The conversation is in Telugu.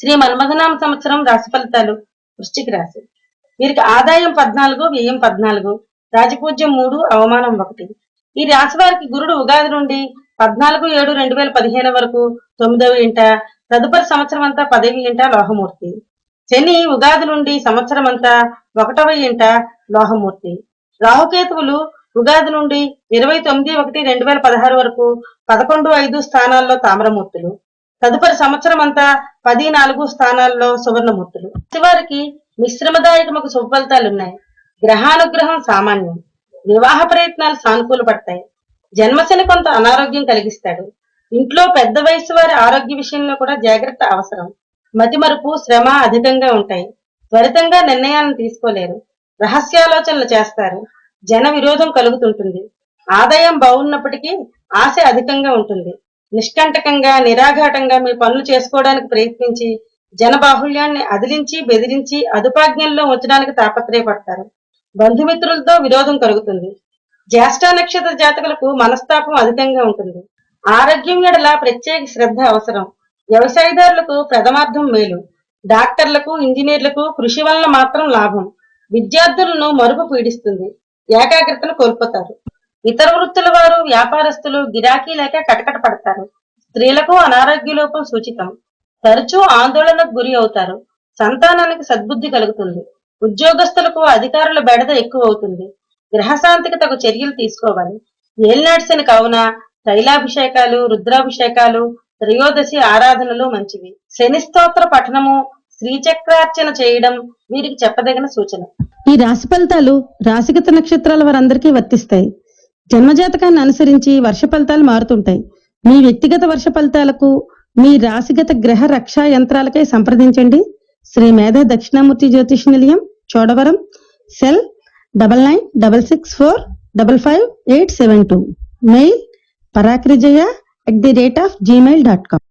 శ్రీ మన్మథనామ సంవత్సరం రాశి ఫలితాలు. వృష్టికి రాశి. వీరికి ఆదాయం పద్నాలుగు వ్యయం పద్నాలుగు రాజపూజ్యం మూడు అవమానం ఒకటి. ఈ రాశి వారికి గురుడు ఉగాది నుండి పద్నాలుగు ఏడు రెండు వేల పదిహేను వరకు తొమ్మిదవ ఇంట తదుపరి సంవత్సరం అంతా పదవి ఇంట లోహమూర్తి. శని ఉగాది నుండి సంవత్సరం అంతా ఒకటవ ఇంట లోహమూర్తి. రాహుకేతువులు ఉగాది నుండి ఇరవై తొమ్మిది ఒకటి రెండు వేల పదహారు వరకు పదకొండు ఐదు స్థానాల్లో తామ్రమూర్తులు. తదుపరి సంవత్సరం అంతా పది నాలుగు స్థానాల్లో సువర్ణమూర్తులు. చివరికి మిశ్రమదాయకమకు సుఫలితాలు ఉన్నాయి గ్రహానుగ్రహం సామాన్యం. వివాహ ప్రయత్నాలు సానుకూల పడతాయి. జన్మశని కొంత అనారోగ్యం కలిగిస్తాడు. ఇంట్లో పెద్ద వయసు వారి ఆరోగ్య విషయంలో కూడా జాగ్రత్త అవసరం. మతిమరుపు శ్రమ అధికంగా ఉంటాయి. త్వరితంగా నిర్ణయాలను తీసుకోలేరు. రహస్యాలోచనలు చేస్తారు. జన విరోధం కలుగుతుంటుంది. ఆదాయం బాగున్నప్పటికీ ఆశ అధికంగా ఉంటుంది. నిష్కంటకంగా నిరాఘాటంగా మీ పనులు చేసుకోవడానికి ప్రయత్నించి జన బాహుళ్యాన్ని అదిలించి బెదిరించి అదుపాజ్ఞంలో ఉంచడానికి తాపత్రయపడతారు. బంధుమిత్రులతో విరోధం కలుగుతుంది. జ్యేష్ఠ నక్షత్ర జాతకులకు మనస్తాపం అధికంగా ఉంటుంది. ఆరోగ్యం ఎడల ప్రత్యేక శ్రద్ధ అవసరం. వ్యవసాయదారులకు ప్రథమార్థం మేలు. డాక్టర్లకు ఇంజనీర్లకు కృషి వలన మాత్రం లాభం. విద్యార్థులను మరుపు పీడిస్తుంది. ఏకాగ్రతను కోల్పోతారు. ఇతర వృత్తుల వారు వ్యాపారస్తులు గిరాకీ లేక కటకట పడతారు. స్త్రీలకు అనారోగ్య లోపం సూచితం. తరచూ ఆందోళనకు గురి అవుతారు. సంతానానికి సద్బుద్ధి కలుగుతుంది. ఉద్యోగస్తులకు అధికారుల బెడద ఎక్కువ అవుతుంది గ్రహశాంతికి తగు చర్యలు తీసుకోవాలి. ఏలినాడ్సిన కావున తైలాభిషేకాలు రుద్రాభిషేకాలు త్రయోదశి ఆరాధనలు మంచివి. శని స్తోత్ర పఠనము శ్రీచక్రార్చన చేయడం వీరికి చెప్పదగిన సూచన. ఈ రాశి ఫలితాలు రాశిగత నక్షత్రాల వారందరికీ వర్తిస్తాయి. జన్మజాతకాన్ని అనుసరించి వర్ష ఫలితాలు మారుతుంటాయి. మీ వ్యక్తిగత వర్ష ఫలితాలకు మీ రాశిగత గ్రహ రక్షా యంత్రాలకై సంప్రదించండి. Shri Medha Dakshinamurthy Jyotish Nilayam Chodavaram. Cell double nine double six four double five eight seven two. Mail పరాక్రిజయ at the rate of Gmail dot com.